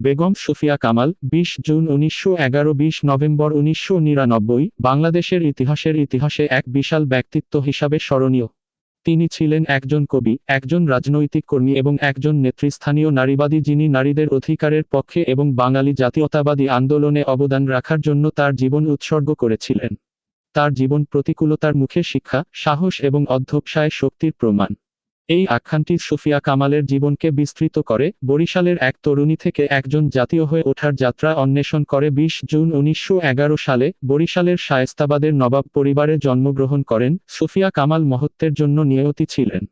বেগম সুফিয়া কামাল, বিশ জুন উনিশশো এগারো, বিশ নভেম্বর উনিশশো নিরানব্বই, বাংলাদেশের ইতিহাসের ইতিহাসে এক বিশাল ব্যক্তিত্ব হিসাবে স্মরণীয়। তিনি ছিলেন একজন কবি, একজন রাজনৈতিক কর্মী এবং একজন নেতৃস্থানীয় নারীবাদী যিনি নারীদের অধিকারের পক্ষে এবং বাঙালি জাতীয়তাবাদী আন্দোলনে অবদান রাখার জন্য তার জীবন উৎসর্গ করেছিলেন। তার জীবন প্রতিকূলতার মুখে শিক্ষা, সাহস এবং অধ্যবসায় শক্তির প্রমাণ। এই আখ্যানটি সুফিয়া কামালের জীবনকে বিস্তৃত করে, বরিশালের এক তরুণী থেকে একজন জাতীয় হয়ে ওঠার যাত্রা অন্বেষণ করে বিশ জুন উনিশশো এগারো সালে বরিশালের শায়েস্তাবাদের নবাব পরিবারে জন্মগ্রহণ করেন, সুফিয়া কামাল মহত্বের জন্য নিয়তি ছিলেন।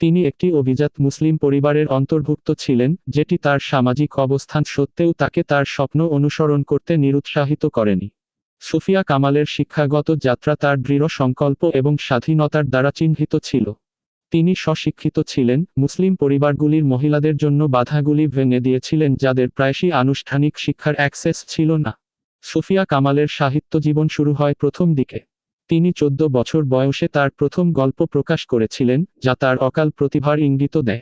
তিনি একটি অভিজাত মুসলিম পরিবারের অন্তর্ভুক্ত ছিলেন, যেটি তার সামাজিক অবস্থান সত্ত্বেও তাকে তার স্বপ্ন অনুসরণ করতে নিরুৎসাহিত করেনি। সুফিয়া কামালের শিক্ষাগত যাত্রা তার দৃঢ় সংকল্প এবং স্বাধীনতার দ্বারা চিহ্নিত ছিল। তিনি স্বশিক্ষিত ছিলেন, মুসলিম পরিবারগুলির মহিলাদের জন্য বাধাগুলি ভেঙে দিয়েছিলেন যাদের প্রায়শই আনুষ্ঠানিক শিক্ষার অ্যাক্সেস ছিল না। সুফিয়া কামালের সাহিত্য জীবন শুরু হয় প্রথম দিকে। তিনি চোদ্দ বছর বয়সে তার প্রথম গল্প প্রকাশ করেছিলেন, যা তার অকাল প্রতিভার ইঙ্গিত দেয়।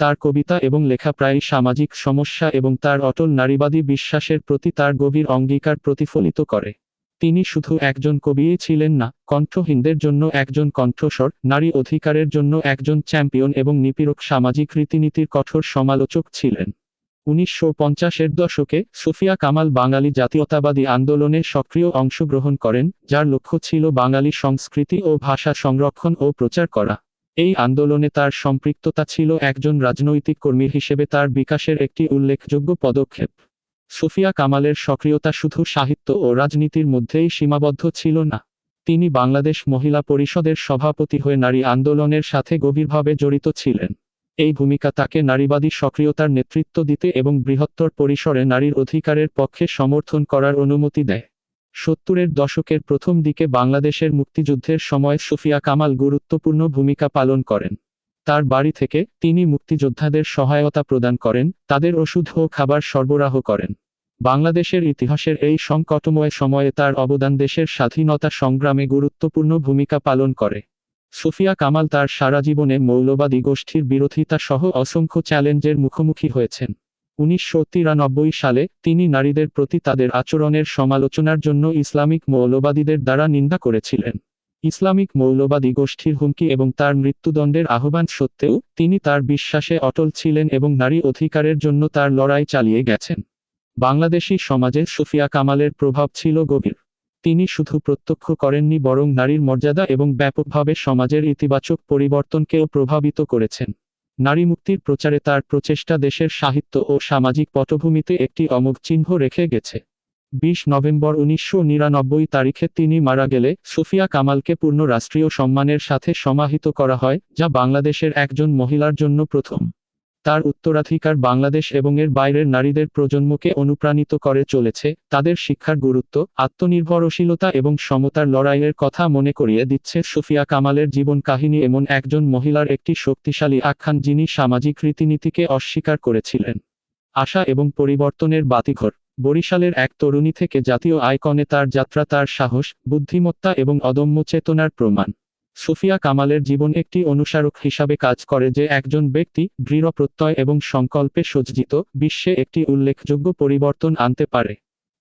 তার কবিতা এবং লেখা প্রায়ই সামাজিক সমস্যা এবং তার অটল নারীবাদী বিশ্বাসের প্রতি তার গভীর অঙ্গীকার প্রতিফলিত করে। তিনি শুধু একজন কবিই ছিলেন না, কণ্ঠহীনদের জন্য একজন কণ্ঠস্বর, নারী অধিকারের জন্য একজন চ্যাম্পিয়ন এবং নিপীড়ক সামাজিক রীতিনীতির কঠোর সমালোচক ছিলেন। উনিশশো পঞ্চাশের দশকে সুফিয়া কামাল বাঙালি জাতীয়তাবাদী আন্দোলনে সক্রিয় অংশগ্রহণ করেন, যার লক্ষ্য ছিল বাঙালি সংস্কৃতি ও ভাষা সংরক্ষণ ও প্রচার করা। এই আন্দোলনে তার সম্পৃক্ততা ছিল একজন রাজনৈতিক কর্মী হিসেবে তার বিকাশের একটি উল্লেখযোগ্য পদক্ষেপ। সুফিয়া কামালের সক্রিয়তা শুধু সাহিত্য ও রাজনীতির মধ্যেই সীমাবদ্ধ ছিল না। তিনি বাংলাদেশ মহিলা পরিষদের সভাপতি হয়ে নারী আন্দোলনের সাথে গভীরভাবে জড়িত ছিলেন। এই ভূমিকা তাকে নারীবাদী সক্রিয়তার নেতৃত্ব দিতে এবং বৃহত্তর পরিসরে নারীর অধিকারের পক্ষে সমর্থন করার অনুমতি দেয়। সত্তরের দশকের প্রথম দিকে বাংলাদেশের মুক্তিযুদ্ধের সময় সুফিয়া কামাল গুরুত্বপূর্ণ ভূমিকা পালন করেন। তার বাড়ি থেকে তিনি মুক্তিযোদ্ধাদের সহায়তা প্রদান করেন, তাদের ওষুধ ও খাবার সরবরাহ করেন। বাংলাদেশের ইতিহাসের এই সংকটময় সময়ে তার অবদান দেশের স্বাধীনতা সংগ্রামে গুরুত্বপূর্ণ ভূমিকা পালন করে। সুফিয়া কামাল তার সারা জীবনে মৌলবাদী গোষ্ঠীর বিরোধিতা সহ অসংখ্য চ্যালেঞ্জের মুখোমুখি হয়েছেন। উনিশশো তিরানব্বই সালে তিনি নারীদের প্রতি তাদের আচরণের সমালোচনার জন্য ইসলামিক মৌলবাদীদের দ্বারা নিন্দা করেছিলেন। ইসলামিক মৌলবাদী গোষ্ঠীর হুমকি এবং তার মৃত্যুদণ্ডের আহ্বান সত্ত্বেও তিনি তার বিশ্বাসে অটল ছিলেন এবং নারী অধিকারের জন্য তার লড়াই চালিয়ে গেছেন। বাংলাদেশি সমাজে সুফিয়া কামালের প্রভাব ছিল গভীর। তিনি শুধু প্রত্যক্ষ করেননি বরং নারীর মর্যাদা এবং ব্যাপকভাবে সমাজের ইতিবাচক পরিবর্তনকেও প্রভাবিত করেছেন। নারী মুক্তির প্রচারে তার প্রচেষ্টা দেশের সাহিত্য ও সামাজিক পটভূমিতে একটি অমোঘ চিহ্ন রেখে গেছে। বিশ নভেম্বর উনিশশো নিরানব্বই তারিখে তিনি মারা গেলে সুফিয়া কামালকে পূর্ণ রাষ্ট্রীয় সম্মানের সাথে সমাহিত করা হয়, যা বাংলাদেশের একজন মহিলার জন্য প্রথম। তার উত্তরাধিকার বাংলাদেশ এবং এর বাইরের নারীদের প্রজন্মকে অনুপ্রাণিত করে চলেছে, তাদের শিক্ষার গুরুত্ব, আত্মনির্ভরশীলতা এবং সমতার লড়াইয়ের কথা মনে করিয়ে দিচ্ছে সুফিয়া কামালের জীবন কাহিনী এমন একজন মহিলার একটি শক্তিশালী আখ্যান যিনি সামাজিক রীতিনীতিকে অস্বীকার করেছিলেন। আশা এবং পরিবর্তনের বাতিঘর। বরিশালের এক তরুণী থেকে জাতীয় আইকনে তার যাত্রা, তার সাহস, বুদ্ধিমত্তা এবং অদম্য চেতনার প্রমাণ। সুফিয়া কামালের জীবন একটি অনুসারক হিসাবে কাজ করে যে একজন ব্যক্তি দৃঢ় প্রত্যয় এবং সংকল্পে সজ্জিত, বিশ্বে একটি উল্লেখযোগ্য পরিবর্তন আনতে পারে।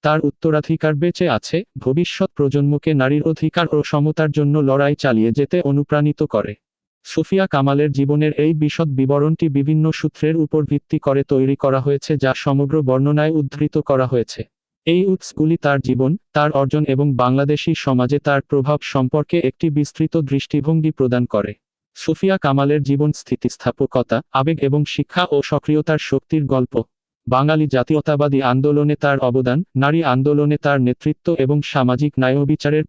তার উত্তরাধিকার বেঁচে আছে, ভবিষ্যৎ প্রজন্মকে নারীর অধিকার ও সমতার জন্য লড়াই চালিয়ে যেতে অনুপ্রাণিত করে। সুফিয়া কামালের জীবনের এই বিশদ বিবরণটি বিভিন্ন সূত্রের উপর ভিত্তি করে তৈরি করা হয়েছে যা সমগ্র বর্ণনায় উদ্ধৃত করা হয়েছে। এই উৎসগুলি তার জীবন, তার অর্জন এবং বাংলাদেশী সমাজে তার প্রভাব সম্পর্কে একটি বিস্তৃত দৃষ্টিভঙ্গি প্রদান করে। সুফিয়া কামালের জীবন স্থিতিস্থাপকতা, আবেগ এবং শিক্ষা ও সক্রিয়তার শক্তির গল্প। বাঙালি জাতীয়তাবাদী আন্দোলনে তার অবদান, নারী আন্দোলনে তার নেতৃত্ব এবং সামাজিক ন্যায় বিচারের